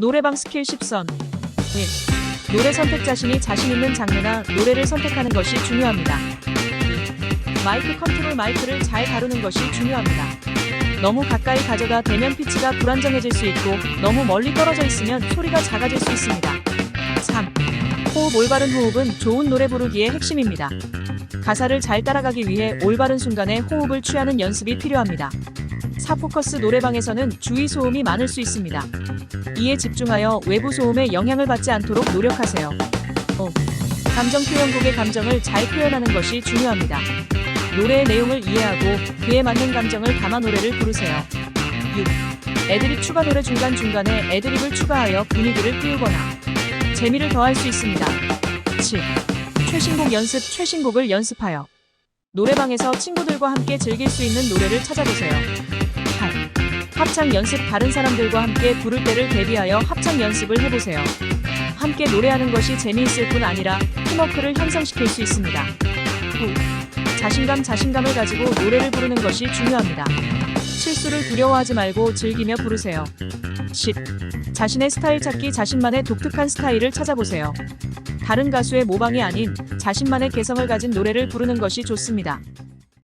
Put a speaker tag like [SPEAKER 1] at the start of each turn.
[SPEAKER 1] 노래방 스킬 10선 1. 노래 선택 자신이 자신 있는 장르나 노래를 선택하는 것이 중요합니다. 2. 마이크 컨트롤 마이크를 잘 다루는 것이 중요합니다. 너무 가까이 가져다 대면 피치가 불안정해질 수 있고 너무 멀리 떨어져 있으면 소리가 작아질 수 있습니다. 3. 호흡 올바른 호흡은 좋은 노래 부르기의 핵심입니다. 가사를 잘 따라가기 위해 올바른 순간에 호흡을 취하는 연습이 필요합니다. 4. 포커스 노래방에서는 주의 소음이 많을 수 있습니다. 이에 집중하여 외부 소음에 영향을 받지 않도록 노력하세요. 5. 감정 표현곡의 감정을 잘 표현하는 것이 중요합니다. 노래의 내용을 이해하고 그에 맞는 감정을 담아 노래를 부르세요. 6. 애드립 추가 노래 중간중간에 애드립을 추가하여 분위기를 띄우거나 재미를 더할 수 있습니다. 7. 최신곡 연습 최신곡을 연습하여 노래방에서 친구들과 함께 즐길 수 있는 노래를 찾아보세요. 8. 합창 연습 다른 사람들과 함께 부를 때를 대비하여 합창 연습을 해보세요. 함께 노래하는 것이 재미있을 뿐 아니라 팀워크를 형성시킬 수 있습니다. 9. 자신감 자신감을 가지고 노래를 부르는 것이 중요합니다. 실수를 두려워하지 말고 즐기며 부르세요. 10. 자신의 스타일 찾기 자신만의 독특한 스타일을 찾아보세요. 다른 가수의 모방이 아닌 자신만의 개성을 가진 노래를 부르는 것이 좋습니다.